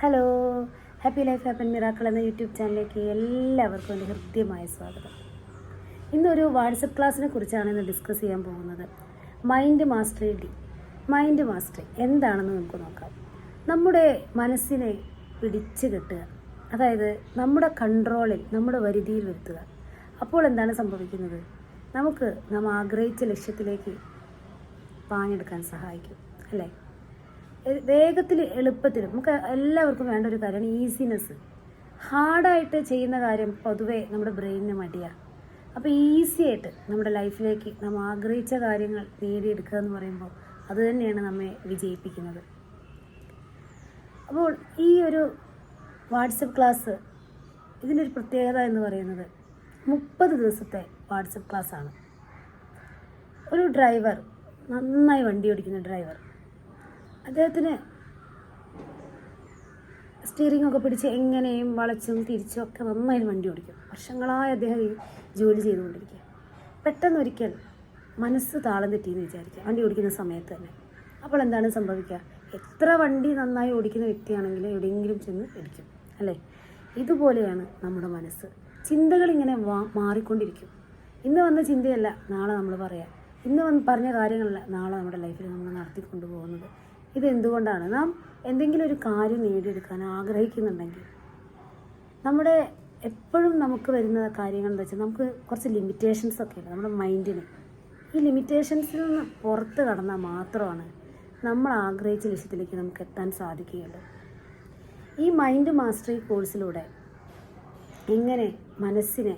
Hello happy life happen miracle എന്ന YouTube ചാനലിലേക്ക് എല്ലാവർക്കും എന്റെ ഹൃദ്യമായ സ്വാഗതം. ഇന്നൊരു വാട്സപ്പ് ക്ലാസ്സിനെ കുറിച്ചാണ് ഇന്ന് ഡിസ്കസ് ചെയ്യാൻ പോകുന്നത്. Mind mastery the mind mastery എന്താണെന്ന് നമുക്ക് നോക്കാം. നമ്മുടെ മനസ്സിനെ പിടിച്ചു കെട്ടുക. അതായത് നമ്മുടെ കൺട്രോളിൽ നമ്മുടെ വരുതിയിൽ വരുത്തുക. അപ്പോൾ എന്താണ് സംഭവിക്കുന്നത്? നമുക്ക് നാം ആഗ്രഹിച്ച ലക്ഷ്യത്തിലേക്ക് പാഞ്ഞെടുക്കാൻ സഹായിക്കും. അല്ലേ? വേഗത്തിൽ എളുപ്പത്തിൽ നമുക്ക് എല്ലാവർക്കും വേണ്ട ഒരു കാര്യമാണ് ഈസിനെസ് ഹാർഡായിട്ട് ചെയ്യുന്ന കാര്യം പൊതുവെ നമ്മുടെ ബ്രെയിനിന് മടിയാണ് അപ്പോൾ ഈസി ആയിട്ട് നമ്മുടെ ലൈഫിലേക്ക് നാം ആഗ്രഹിച്ച കാര്യങ്ങൾ നേടിയെടുക്കുക എന്ന് പറയുമ്പോൾ അത് തന്നെയാണ് നമ്മെ വിജയിപ്പിക്കുന്നത്. അപ്പോൾ ഈ ഒരു വാട്സപ്പ് ക്ലാസ് ഇതിന്റെ ഒരു പ്രത്യേകത എന്ന് പറയുന്നത് മുപ്പത് ദിവസത്തെ വാട്സപ്പ് ക്ലാസ്സാണ് ഒരു ഡ്രൈവർ നന്നായി വണ്ടി ഓടിക്കുന്ന ഡ്രൈവർ അദ്ദേഹത്തിന് സ്റ്റിയറിംഗ് ഒക്കെ പിടിച്ച് എങ്ങനെയും വളച്ചും തിരിച്ചും ഒക്കെ നന്നായി വണ്ടി ഓടിക്കും. വർഷങ്ങളായി അദ്ദേഹം ഈ ജോലി ചെയ്തുകൊണ്ടിരിക്കുക പെട്ടെന്നൊരിക്കൽ മനസ്സ് താളം തെറ്റിയെന്ന് വിചാരിക്കുക. വണ്ടി ഓടിക്കുന്ന സമയത്ത് തന്നെ. അപ്പോൾ എന്താണ് സംഭവിക്കുക? എത്ര വണ്ടി നന്നായി ഓടിക്കുന്ന വ്യക്തിയാണെങ്കിൽ എവിടെയെങ്കിലും ചെന്ന് ഇടിക്കും അല്ലേ? ഇതുപോലെയാണ് നമ്മുടെ മനസ്സ്. ചിന്തകൾ ഇങ്ങനെ മാറിക്കൊണ്ടിരിക്കും. ഇന്ന് വന്ന ചിന്തയല്ല നാളെ നമ്മൾ പറയാം. ഇന്ന് വന്ന് പറഞ്ഞ കാര്യങ്ങളല്ല നാളെ നമ്മുടെ ലൈഫിൽ നമ്മൾ നടത്തിക്കൊണ്ടു പോകുന്നത് ഇത് എന്തുകൊണ്ടാണ് നാം എന്തെങ്കിലും ഒരു കാര്യം നേടിയെടുക്കാൻ ആഗ്രഹിക്കുന്നുണ്ടെങ്കിൽ നമ്മുടെ എപ്പോഴും നമുക്ക് വരുന്ന കാര്യങ്ങൾ എന്താ വെച്ചാൽ നമുക്ക് കുറച്ച് ലിമിറ്റേഷൻസ് ഒക്കെ ഉണ്ട്. നമ്മുടെ മൈൻഡിന് ഈ ലിമിറ്റേഷൻസിൽ നിന്ന് പുറത്ത് കടന്നാൽ മാത്രമാണ് നമ്മൾ ആഗ്രഹിച്ച ലക്ഷ്യത്തിലേക്ക് നമുക്ക് എത്താൻ സാധിക്കുകയുള്ളൂ. ഈ മൈൻഡ് മാസ്റ്ററി കോഴ്സിലൂടെ എങ്ങനെ മനസ്സിനെ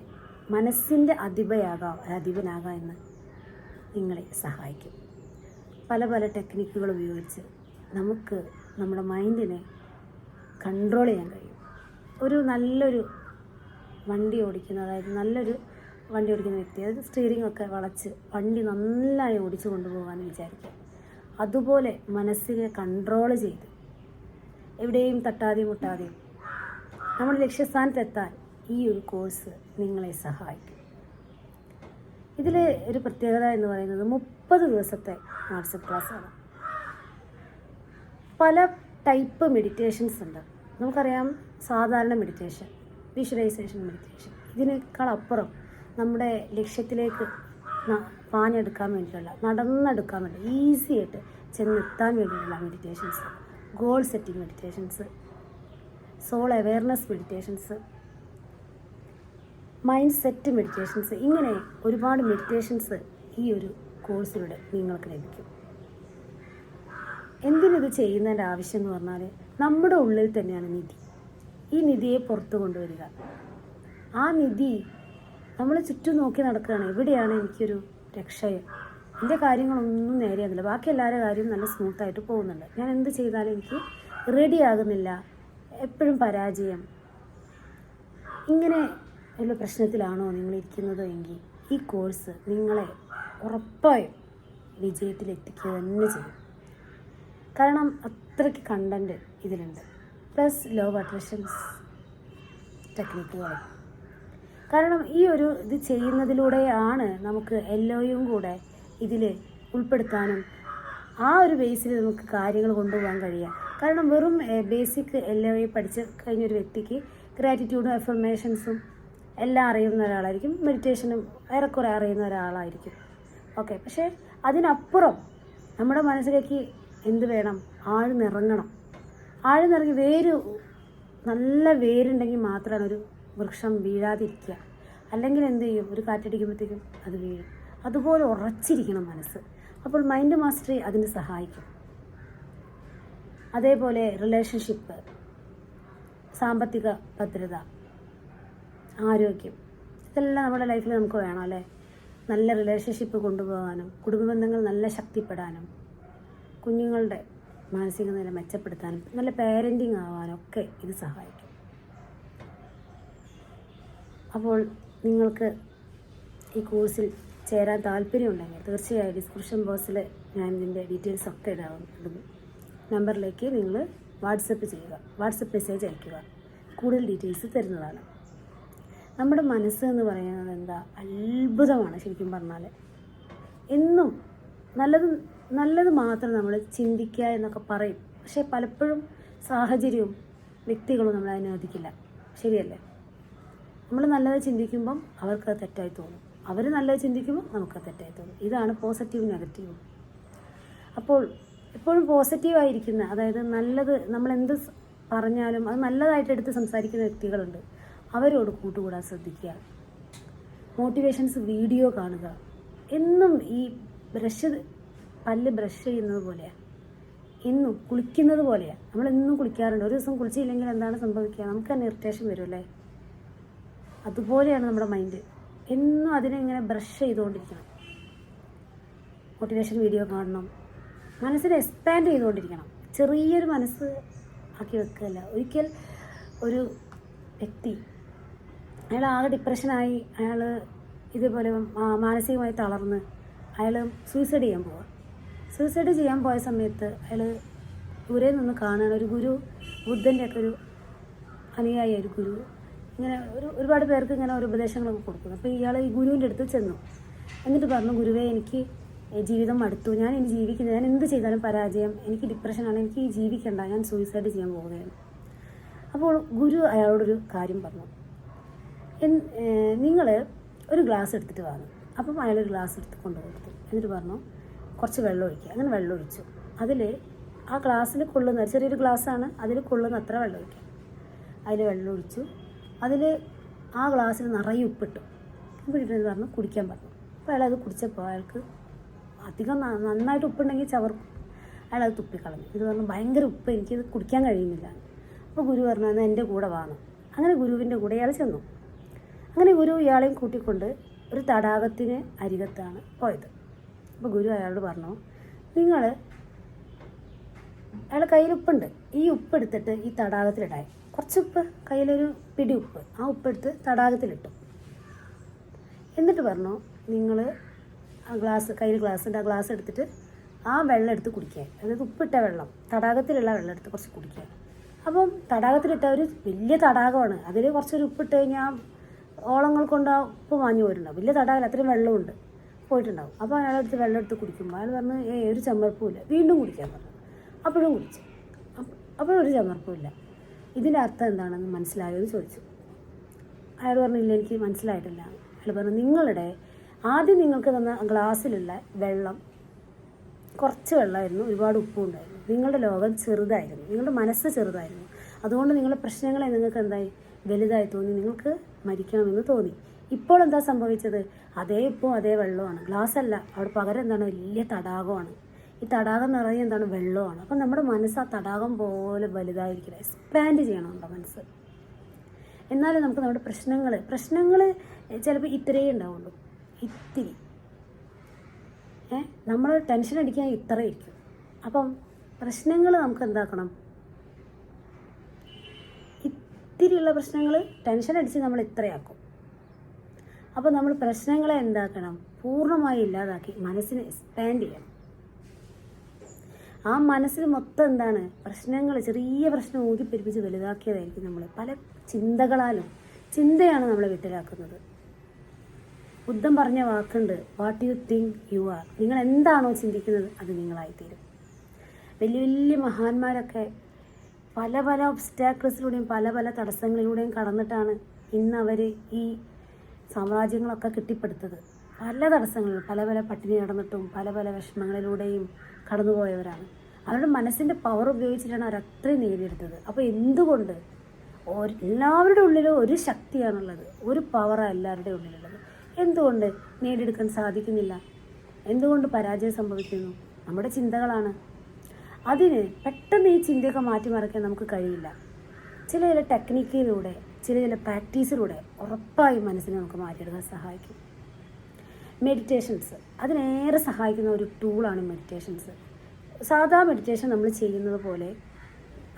മനസ്സിന്റെ അധിപയാകാം അധിപനാകാം എന്ന് നിങ്ങളെ സഹായിക്കും. പല പല ടെക്നിക്കുകൾ ഉപയോഗിച്ച് നമുക്ക് നമ്മുടെ മൈൻഡിനെ കൺട്രോൾ ചെയ്യാൻ കഴിയും. ഒരു നല്ലൊരു വണ്ടി ഓടിക്കുന്ന അതായത് നല്ലൊരു വണ്ടി ഓടിക്കുന്ന വ്യക്തി അതായത് സ്റ്റിയറിംഗ് ഒക്കെ വളച്ച് വണ്ടി നന്നായി ഓടിച്ചു കൊണ്ടുപോകാമെന്ന് വിചാരിക്കുക അതുപോലെ മനസ്സിനെ കൺട്രോൾ ചെയ്ത് എവിടെയും തട്ടാതെയും മുട്ടാതെയും നമ്മുടെ ലക്ഷ്യസ്ഥാനത്തെത്താൻ ഈ ഒരു കോഴ്സ് നിങ്ങളെ സഹായിക്കും. ഇതിൽ ഒരു പ്രത്യേകത എന്ന് പറയുന്നത് മുപ്പത് ദിവസത്തെ വാട്സപ്പ് ക്ലാസ്സാണ്. പല ടൈപ്പ് മെഡിറ്റേഷൻസ് ഉണ്ട്. നമുക്കറിയാം സാധാരണ മെഡിറ്റേഷൻ വിഷ്വലൈസേഷൻ മെഡിറ്റേഷൻ ഇതിനേക്കാൾ അപ്പുറം നമ്മുടെ ലക്ഷ്യത്തിലേക്ക് പാഞ്ഞെടുക്കാൻ വേണ്ടിയിട്ടുള്ള നടന്നെടുക്കാൻ വേണ്ടി ഈസി ആയിട്ട് ചെന്നെത്താൻ വേണ്ടിയിട്ടുള്ള meditations goal setting meditations soul awareness meditations mind set meditations ഇങ്ങനെ ഒരുപാട് മെഡിറ്റേഷൻസ് ഈ ഒരു കോഴ്സിലൂടെ നിങ്ങൾക്ക് ലഭിക്കും. എന്തിനിത് ചെയ്യുന്നതിന്റെ ആവശ്യം എന്ന് പറഞ്ഞാൽ നമ്മുടെ ഉള്ളിൽ തന്നെയാണ് നിധി. ഈ നിധിയെ പുറത്തു കൊണ്ടുവരിക. ആ നിധി നമ്മൾ ചുറ്റും നോക്കി നടക്കുകയാണ്. എവിടെയാണ് എനിക്കൊരു രക്ഷയം? എന്റെ കാര്യങ്ങളൊന്നും നേരെയാകുന്നില്ല. ബാക്കി എല്ലാവരുടെ കാര്യവും നല്ല സ്മൂത്തായിട്ട് പോകുന്നുണ്ട്. ഞാൻ എന്ത് ചെയ്താലും എനിക്ക് റെഡി ആകുന്നില്ല. എപ്പോഴും പരാജയം. ഇങ്ങനെ ഉള്ള പ്രശ്നത്തിലാണോ നിങ്ങൾ ഇരിക്കുന്നതോ എങ്കിൽ ഈ കോഴ്സ് നിങ്ങളെ ഉറപ്പായും വിജയത്തിലെത്തിക്കുക തന്നെ ചെയ്യും. കാരണം അത്രയ്ക്ക് കണ്ടന്റ് ഇതിലുണ്ട്. പ്ലസ് ലോ അട്രഷൻസ് ടെക്നിക്കുകൾ കാരണം ഈ ഒരു ഇത് ചെയ്യുന്നതിലൂടെയാണ് നമുക്ക് എല്ലോയും കൂടെ ഇതിൽ ഉൾപ്പെടുത്താനും ആ ഒരു ബേസിൽ നമുക്ക് കാര്യങ്ങൾ കൊണ്ടുപോകാൻ കഴിയുക. കാരണം വെറും ബേസിക് ഒ പഠിച്ച് കഴിഞ്ഞ ഒരു വ്യക്തിക്ക് ഗ്രാറ്റിറ്റ്യൂഡും എഫർമേഷൻസും എല്ലാം അറിയുന്ന ഒരാളായിരിക്കും. മെഡിറ്റേഷനും ഏറെക്കുറെ അറിയുന്ന ഒരാളായിരിക്കും. ഓക്കെ പക്ഷേ അതിനപ്പുറം നമ്മുടെ മനസ്സിലേക്ക് എന്ത് വേണം? ആഴ്ന്നിറങ്ങണം ആഴ്ന്നിറങ്ങി വേര് നല്ല വേരുണ്ടെങ്കിൽ മാത്രമാണ് ഒരു വൃക്ഷം വീഴാതിരിക്കുക. അല്ലെങ്കിൽ എന്ത് ചെയ്യും? ഒരു കാറ്റടിക്കുമ്പോഴത്തേക്കും അത് വീഴും. അതുപോലെ ഉറച്ചിരിക്കണം മനസ്സ്. അപ്പോൾ മൈൻഡ് മാസ്റ്ററി അതിന് സഹായിക്കും. അതേപോലെ റിലേഷൻഷിപ്പ് സാമ്പത്തിക ഭദ്രത ആരോഗ്യം. ഇതെല്ലാം നമ്മുടെ ലൈഫിൽ നമുക്ക് വേണം അല്ലേ? നല്ല റിലേഷൻഷിപ്പ് കൊണ്ടുപോകാനും കുടുംബ ബന്ധങ്ങൾ നല്ല ശക്തിപ്പെടാനും കുഞ്ഞുങ്ങളുടെ മാനസിക നില മെച്ചപ്പെടുത്താനും നല്ല പാരന്റിങ് ആവാനും ഒക്കെ ഇത് സഹായിക്കും. അപ്പോൾ നിങ്ങൾക്ക് ഈ കോഴ്സിൽ ചേരാൻ താല്പര്യമുണ്ടെങ്കിൽ തീർച്ചയായും ഡിസ്ക്രിപ്ഷൻ ബോക്സിൽ ഞാൻ ഇതിന്റെ ഡീറ്റെയിൽസ് ഒക്കെ ഇടാവും ഇടുന്നു നമ്പറിലേക്ക് നിങ്ങൾ വാട്സപ്പ് ചെയ്യുക. വാട്സപ്പ് മെസ്സേജ് അയയ്ക്കുക കൂടുതൽ ഡീറ്റെയിൽസ് തരുന്നതാണ്. നമ്മുടെ മനസ്സ് എന്ന് പറയുന്നത് എന്താ? അത്ഭുതമാണ് ശരിക്കും പറഞ്ഞാൽ എന്നും നല്ലത് നല്ലത് മാത്രം നമ്മൾ ചിന്തിക്കുക എന്നൊക്കെ പറയും. പക്ഷേ പലപ്പോഴും സാഹചര്യവും വ്യക്തികളും നമ്മളെ അനുവദിക്കില്ല ശരിയല്ലേ? നമ്മൾ നല്ലത് ചിന്തിക്കുമ്പം അവർക്ക് തെറ്റായി തോന്നും. അവർ നല്ലത് ചിന്തിക്കുമ്പോൾ നമുക്ക് തെറ്റായി തോന്നും. ഇതാണ് പോസിറ്റീവ് നെഗറ്റീവ്. അപ്പോൾ എപ്പോഴും പോസിറ്റീവായിരിക്കുന്ന അതായത് നല്ലത് നമ്മൾ എന്ത് പറഞ്ഞാലും അത് നല്ലതായിട്ട് എടുത്ത് സംസാരിക്കുന്ന വ്യക്തികളുണ്ട്. അവരോട് കൂട്ടുകൂടാൻ ശ്രദ്ധിക്കുക. മോട്ടിവേഷൻസ് വീഡിയോ കാണുക. എന്നും ഈ ബ്രഷ് പല്ല് ബ്രഷ് ചെയ്യുന്നത് പോലെയാണ് എന്നും കുളിക്കുന്നത് പോലെയാണ് നമ്മൾ എന്നും കുളിക്കാറുണ്ട്. ഒരു ദിവസം കുളിച്ചില്ലെങ്കിൽ എന്താണ് സംഭവിക്കുക? നമുക്ക് തന്നെ ഇറിറ്റേഷൻ വരുമല്ലേ? അതുപോലെയാണ് നമ്മുടെ മൈൻഡ് എന്നും അതിനെ ഇങ്ങനെ ബ്രഷ് ചെയ്തുകൊണ്ടിരിക്കണം. മോട്ടിവേഷൻ വീഡിയോ കാണണം. മനസ്സിനെ എക്സ്പാൻഡ് ചെയ്തുകൊണ്ടിരിക്കണം. ചെറിയൊരു മനസ്സ് ആക്കി വെക്കുകയല്ല. ഒരിക്കൽ ഒരു വ്യക്തി അയാൾ ആകെ ഡിപ്രഷനായി അയാൾ ഇതുപോലെ മാനസികമായി തളർന്ന് അയാൾ സൂയിസൈഡ് ചെയ്യാൻ പോവുക. സൂയിസൈഡ് ചെയ്യാൻ പോയ സമയത്ത് അയാൾ ദൂരെ നിന്ന് കാണാൻ ഒരു ഗുരു ബുദ്ധന്റെ ഒക്കെ ഒരു അനുയായി ഒരു ഗുരു ഇങ്ങനെ ഒരു ഒരുപാട് പേർക്ക് ഇങ്ങനെ ഒരു ഉപദേശങ്ങളൊക്കെ കൊടുക്കുന്നു. അപ്പോൾ ഇയാൾ ഈ ഗുരുവിന്റെ അടുത്ത് ചെന്നു. എന്നിട്ട് പറഞ്ഞു ഗുരുവേ എനിക്ക് ജീവിതം അടുത്തു ഞാൻ ഇനി ജീവിക്കുന്നത് ഞാൻ എന്ത് ചെയ്താലും പരാജയം എനിക്ക് ഡിപ്രഷനാണ് എനിക്ക് ഈ ജീവിക്കണ്ട ഞാൻ സൂയിസൈഡ് ചെയ്യാൻ പോവുകയാണ് അപ്പോൾ ഗുരു അയാളോടൊരു കാര്യം പറഞ്ഞു. നിങ്ങൾ ഒരു ഗ്ലാസ് എടുത്തിട്ട് വാങ്ങും അപ്പം അയാളൊരു ഗ്ലാസ് എടുത്ത് കൊണ്ടു കൊടുത്തു. എന്നിട്ട് പറഞ്ഞു കുറച്ച് വെള്ളം ഒഴിക്കുക. അങ്ങനെ വെള്ളം ഒഴിച്ചു. അതിൽ ആ ഗ്ലാസ്സിൽ കൊള്ളുന്ന ചെറിയൊരു ഗ്ലാസ്സാണ്. അതിൽ കൊള്ളുന്ന അത്ര വെള്ളം ഒഴിക്കുക. അതിൽ വെള്ളം ഒഴിച്ചു. അതിൽ ആ ഗ്ലാസ്സിൽ നിറയെ ഉപ്പിട്ടു. ഉപ്പിട്ടിട്ട് പറഞ്ഞു കുടിക്കാൻ പറഞ്ഞു. അപ്പോൾ അയാൾ അത് കുടിച്ചപ്പോൾ അയാൾക്ക് അധികം നന്നായിട്ട് ഉപ്പുണ്ടെങ്കിൽ ചവർക്കും. അയാൾ അത് തുപ്പിക്കളഞ്ഞു. ഇത് പറഞ്ഞു ഭയങ്കര ഉപ്പ് എനിക്കിത് കുടിക്കാൻ കഴിയുന്നില്ല. അപ്പോൾ ഗുരു പറഞ്ഞു എന്നാൽ എന്റെ കൂടെ വാങ്ങും അങ്ങനെ ഗുരുവിന്റെ കൂടെ ഇയാൾ ചെന്നു. അങ്ങനെ ഗുരു ഇയാളെയും കൂട്ടിക്കൊണ്ട് ഒരു തടാകത്തിന് അരികത്താണ് പോയത്. അപ്പോൾ ഗുരു അയാളോട് പറഞ്ഞു നിങ്ങൾ അയാളെ കയ്യിൽ ഉപ്പുണ്ട്. ഈ ഉപ്പ് എടുത്തിട്ട് ഈ തടാകത്തിലിടായി കുറച്ച് ഉപ്പ് കയ്യിലൊരു പിടി ഉപ്പ്. ആ ഉപ്പെടുത്ത് തടാകത്തിലിട്ടു. എന്നിട്ട് പറഞ്ഞു നിങ്ങൾ ആ ഗ്ലാസ് കയ്യിൽ ഗ്ലാസ് ഉണ്ട് ആ ഗ്ലാസ് എടുത്തിട്ട് ആ വെള്ളം എടുത്ത് കുടിക്കുക അതായത് ഉപ്പിട്ട വെള്ളം തടാകത്തിലുള്ള വെള്ളം എടുത്ത് കുറച്ച് കുടിക്കുക അപ്പം തടാകത്തിലിട്ട ഒരു വലിയ തടാകമാണ്. അതിൽ കുറച്ചൊരു ഉപ്പിട്ട് കഴിഞ്ഞാൽ ഓളങ്ങൾ കൊണ്ട് ആ ഉപ്പ് മാഞ്ഞു പോയിട്ടുണ്ടാവും. വലിയ തടാകം അത്രയും വെള്ളമുണ്ട് പോയിട്ടുണ്ടാവും. അപ്പോൾ അയാളെടുത്ത് വെള്ളം എടുത്ത് കുടിക്കുമ്പോൾ അയാൾ പറഞ്ഞു ഏ ഒരു ചമ്മർപ്പുമില്ല വീണ്ടും കുടിക്കാൻ പറഞ്ഞു. അപ്പോഴും കുടിച്ചു. അപ്പ- അപ്പോഴും ഒരു ചമ്മർപ്പുമില്ല ഇതിന്റെ അർത്ഥം എന്താണെന്ന് മനസ്സിലായോ എന്ന് ചോദിച്ചു. അയാൾ പറഞ്ഞില്ല എനിക്ക് മനസ്സിലായിട്ടില്ല. അയാൾ പറഞ്ഞു നിങ്ങളുടെ ആദ്യം നിങ്ങൾക്ക് തന്ന ഗ്ലാസ്സിലുള്ള വെള്ളം കുറച്ച് വെള്ളമായിരുന്നു ഒരുപാട് ഉപ്പും ഉണ്ടായിരുന്നു. നിങ്ങളുടെ ലോകം ചെറുതായിരുന്നു. നിങ്ങളുടെ മനസ്സ് ചെറുതായിരുന്നു. അതുകൊണ്ട് നിങ്ങളുടെ പ്രശ്നങ്ങളെ നിങ്ങൾക്ക് എന്തായി? വലുതായി തോന്നി. നിങ്ങൾക്ക് മരിക്കണമെന്ന് തോന്നി. ഇപ്പോൾ എന്താ സംഭവിച്ചത്? അതേ ഉപ്പും അതേ വെള്ളമാണ് ഗ്ലാസ് അല്ല അവിടെ പകരം എന്താണ്? വലിയ തടാകമാണ്. ഈ തടാകം നിറയെ എന്താണ്? വെള്ളമാണ്. അപ്പം നമ്മുടെ മനസ്സ് ആ തടാകം പോലെ വലുതായിരിക്കില്ല എക്സ്പാൻഡ് ചെയ്യണം നമ്മുടെ മനസ്സ്. എന്നാലും നമുക്ക് നമ്മുടെ പ്രശ്നങ്ങൾ പ്രശ്നങ്ങൾ ചിലപ്പോൾ ഇത്രയേ ഉണ്ടാവുള്ളൂ. ഇത്തിരി. ഏ? നമ്മൾ ടെൻഷൻ അടിക്കാൻ ഇത്ര ഇരിക്കും. അപ്പം പ്രശ്നങ്ങൾ നമുക്ക് എന്താക്കണം? ഇത്തിരിയുള്ള പ്രശ്നങ്ങൾ ടെൻഷൻ അടിച്ച് നമ്മൾ ഇത്രയാക്കും. അപ്പോൾ നമ്മൾ പ്രശ്നങ്ങളെ എന്താക്കണം? പൂർണമായി ഇല്ലാതാക്കി മനസ്സിനെ എക്സ്പാൻഡ് ചെയ്യണം. ആ മനസ്സിൽ മൊത്തം എന്താണ്? പ്രശ്നങ്ങൾ ചെറിയ പ്രശ്നം ഊതിപ്പെരിപ്പിച്ച് വലുതാക്കിയതായിരിക്കും നമ്മൾ പല ചിന്തകളാലും ചിന്തയാണ് നമ്മളെ വിട്ടലാക്കുന്നത്. ബുദ്ധൻ പറഞ്ഞ വാക്കുണ്ട് what you think you are നിങ്ങൾ എന്താണോ ചിന്തിക്കുന്നത് അത് നിങ്ങളായിത്തീരും. വലിയ വലിയ മഹാന്മാരൊക്കെ പല പല ഒബ്സ്റ്റാക്കിൾസിലൂടെയും പല പല തടസ്സങ്ങളിലൂടെയും കടന്നിട്ടാണ് ഇന്ന് അവർ ഈ സാമ്രാജ്യങ്ങളൊക്കെ കെട്ടിപ്പടുത്തത്. പല തടസ്സങ്ങളിലും പല പല പട്ടിണി നടന്നിട്ടും പല പല വിഷമങ്ങളിലൂടെയും കടന്നുപോയവരാണ്. അവരുടെ മനസ്സിന്റെ പവർ ഉപയോഗിച്ചിട്ടാണ് അവർ അത്രയും നേടിയെടുത്തത്. അപ്പോൾ എന്തുകൊണ്ട് എല്ലാവരുടെ ഉള്ളിലും ഒരു ശക്തിയാണുള്ളത്. ഒരു പവറാണ് എല്ലാവരുടെ ഉള്ളിലുള്ളത്. എന്തുകൊണ്ട് നേടിയെടുക്കാൻ സാധിക്കുന്നില്ല? എന്തുകൊണ്ട് പരാജയം സംഭവിക്കുന്നു? നമ്മുടെ ചിന്തകളാണ്. അതിന് പെട്ടെന്ന് ഈ ചിന്തയൊക്കെ മാറ്റിമറിക്കാൻ നമുക്ക് കഴിയില്ല. ചില ചില ടെക്നിക്കിലൂടെ ചില ചില പ്രാക്ടീസിലൂടെ ഉറപ്പായും മനസ്സിനെ നമുക്ക് മാറ്റിയെടുക്കാൻ സഹായിക്കും. മെഡിറ്റേഷൻസ്. അതിനേറെ സഹായിക്കുന്ന ഒരു ടൂളാണ് മെഡിറ്റേഷൻസ്. സാധാ മെഡിറ്റേഷൻ നമ്മൾ ചെയ്യുന്നത് പോലെ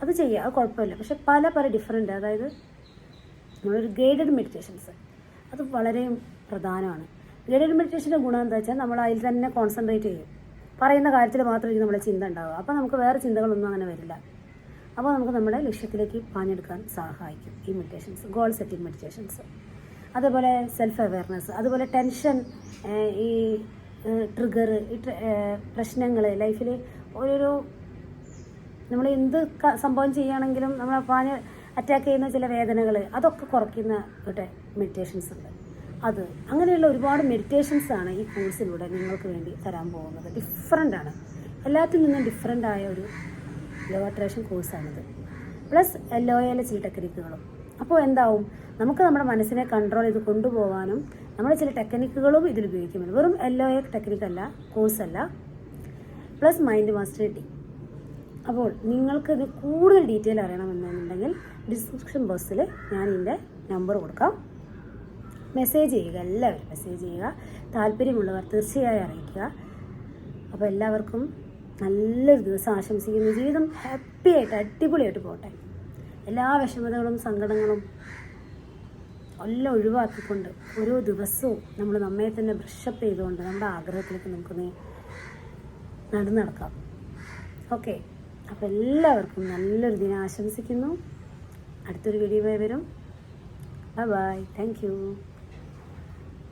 അത് ചെയ്യുക അത് കുഴപ്പമില്ല. പക്ഷെ പല പല ഡിഫറെന്റ് അതായത് നമ്മളൊരു ഗൈഡഡ് മെഡിറ്റേഷൻസ് അത് വളരെ പ്രധാനമാണ്. ഗൈഡഡ് മെഡിറ്റേഷന്റെ ഗുണം എന്താ വെച്ചാൽ നമ്മൾ അതിൽ തന്നെ കോൺസെൻട്രേറ്റ് ചെയ്യും. പറയുന്ന കാര്യത്തിൽ മാത്രമായിരിക്കും നമ്മുടെ ചിന്ത ഉണ്ടാവുക. അപ്പോൾ നമുക്ക് വേറെ ചിന്തകളൊന്നും അങ്ങനെ വരില്ല. അപ്പോൾ നമുക്ക് നമ്മുടെ ലക്ഷ്യത്തിലേക്ക് പാഞ്ഞെടുക്കാൻ സഹായിക്കും. ഈ മെഡിറ്റേഷൻസ് ഗോൾ സെറ്റിംഗ് മെഡിറ്റേഷൻസ് അതേപോലെ സെൽഫ് അവെയർനെസ് അതുപോലെ ടെൻഷൻ ഈ ട്രിഗർ ഈ പ്രശ്നങ്ങൾ ലൈഫിൽ ഓരോരോ നമ്മൾ എന്ത് സംഭവം ചെയ്യുകയാണെങ്കിലും നമ്മൾ പാഞ്ഞ് അറ്റാക്ക് ചെയ്യുന്ന ചില വേദനകൾ അതൊക്കെ കുറയ്ക്കുന്ന ഒരു മെഡിറ്റേഷൻസ് ഉണ്ട്. അത് അങ്ങനെയുള്ള ഒരുപാട് മെഡിറ്റേഷൻസ് ആണ് ഈ കോഴ്സിലൂടെ നിങ്ങൾക്ക് വേണ്ടി തരാൻ പോകുന്നത്. ഡിഫറെന്റ് ആണ്. എല്ലാത്തിൽ നിന്നും ഡിഫറെന്റ് ആയ ഒരു ലോ അട്രാക്ഷൻ കോഴ്സാണിത്. പ്ലസ് ലോ എയിലെ ചില ടെക്നിക്കുകളും. അപ്പോൾ എന്താവും? നമുക്ക് നമ്മുടെ മനസ്സിനെ കൺട്രോൾ ചെയ്ത് കൊണ്ടുപോകാനും നമ്മൾ ചില ടെക്നിക്കുകളും ഇതിൽ ഉപയോഗിക്കുന്നുണ്ട് വെറും ഒ എ ടെക്നിക്കല്ല കോഴ്സല്ല. പ്ലസ് മൈൻഡ് മാസ്റ്ററിറ്റി അപ്പോൾ നിങ്ങൾക്ക് കൂടുതൽ ഡീറ്റെയിൽ അറിയണമെന്നുണ്ടെങ്കിൽ ഡിസ്ക്രിപ്ഷൻ ബോക്സിൽ ഞാൻ ഇതിന്റെ നമ്പർ കൊടുക്കാം. മെസ്സേജ് ചെയ്യുക എല്ലാവരും മെസ്സേജ് ചെയ്യുക. താല്പര്യമുള്ളവർ തീർച്ചയായും അറിയിക്കുക. അപ്പോൾ എല്ലാവർക്കും നല്ലൊരു ദിവസം ആശംസിക്കുന്നു. ജീവിതം ഹാപ്പി ആയിട്ട് അടിപൊളിയായിട്ട് പോട്ടെ എല്ലാ വിഷമതകളും സങ്കടങ്ങളും എല്ലാം ഒഴിവാക്കിക്കൊണ്ട് ഓരോ ദിവസവും നമ്മൾ നമ്മെ തന്നെ ബ്രഷപ്പ് ചെയ്തുകൊണ്ട് നമ്മുടെ ആഗ്രഹത്തിലേക്ക് നമുക്ക് നടന്നു നടക്കാം. ഓക്കെ അപ്പോൾ എല്ലാവർക്കും നല്ലൊരു ദിനം ആശംസിക്കുന്നു. അടുത്തൊരു വീഡിയോ വരും. Bye bye thank you